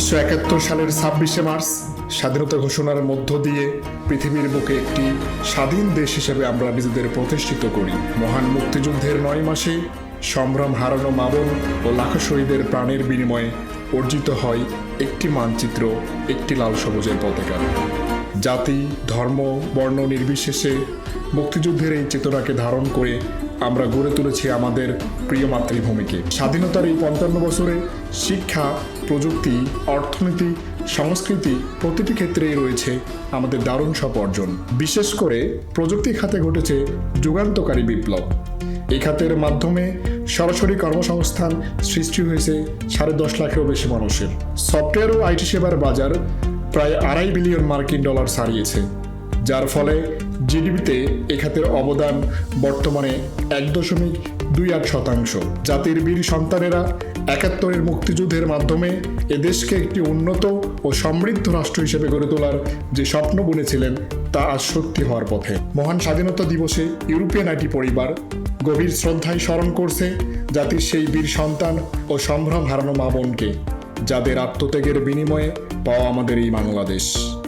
উনিশশো একাত্তর সালের ছাব্বিশে মার্চ স্বাধীনতা ঘোষণার মধ্য দিয়ে পৃথিবীর বুকে একটি স্বাধীন দেশ হিসেবে আমরা নিজেদের প্রতিষ্ঠিত করি। মহান মুক্তিযুদ্ধের নয় মাসে সম্ভ্রম হারানো মাবন ও লাখো শহীদের প্রাণের বিনিময়ে অর্জিত হয় একটি মানচিত্র, একটি লাল সবুজের পতাকা। জাতি, ধর্ম, বর্ণ নির্বিশেষে মুক্তিযুদ্ধের এই চেতনাকে ধারণ করে আমরা গড়ে তুলেছি আমাদের প্রিয় মাতৃভূমিকে। স্বাধীনতার এই পঞ্চান্ন বছরে শিক্ষা, প্রযুক্তি, অর্থনীতি, সংস্কৃতি প্রতিটি ক্ষেত্রেই রয়েছে আমাদের দারুণ সব অর্জন। বিশেষ করে প্রযুক্তি খাতে ঘটেছে যুগান্তকারী বিপ্লব। এই খাতের মাধ্যমে সরাসরি কর্মসংস্থান সৃষ্টি হয়েছে সাড়ে দশ লাখেরও বেশি মানুষের। সফটওয়্যার ও আইটি সেবার বাজার প্রায় আড়াই বিলিয়ন মার্কিন ডলার ছাড়িয়েছে, যার ফলে জিডিপিতে এ খাতের অবদান বর্তমানে এক দশমিক দুই আট শতাংশ। জাতির বীর সন্তানেরা একাত্তরের মুক্তিযুদ্ধের মাধ্যমে এদেশকে একটি উন্নত ও সমৃদ্ধ রাষ্ট্র হিসেবে গড়ে তোলার যে স্বপ্ন বুনেছিলেন, তা আজ সত্যি হওয়ার পথে। মহান স্বাধীনতা দিবসে ইউরোপিয়ান আইটি পরিবার গভীর শ্রদ্ধায় স্মরণ করছে জাতির সেই বীর সন্তান ও সম্ভ্রম হারানো মা বোনকে। যাদের আত্মত্যাগের বিনিময়ে পাওয়া আমাদের এই বাংলাদেশ।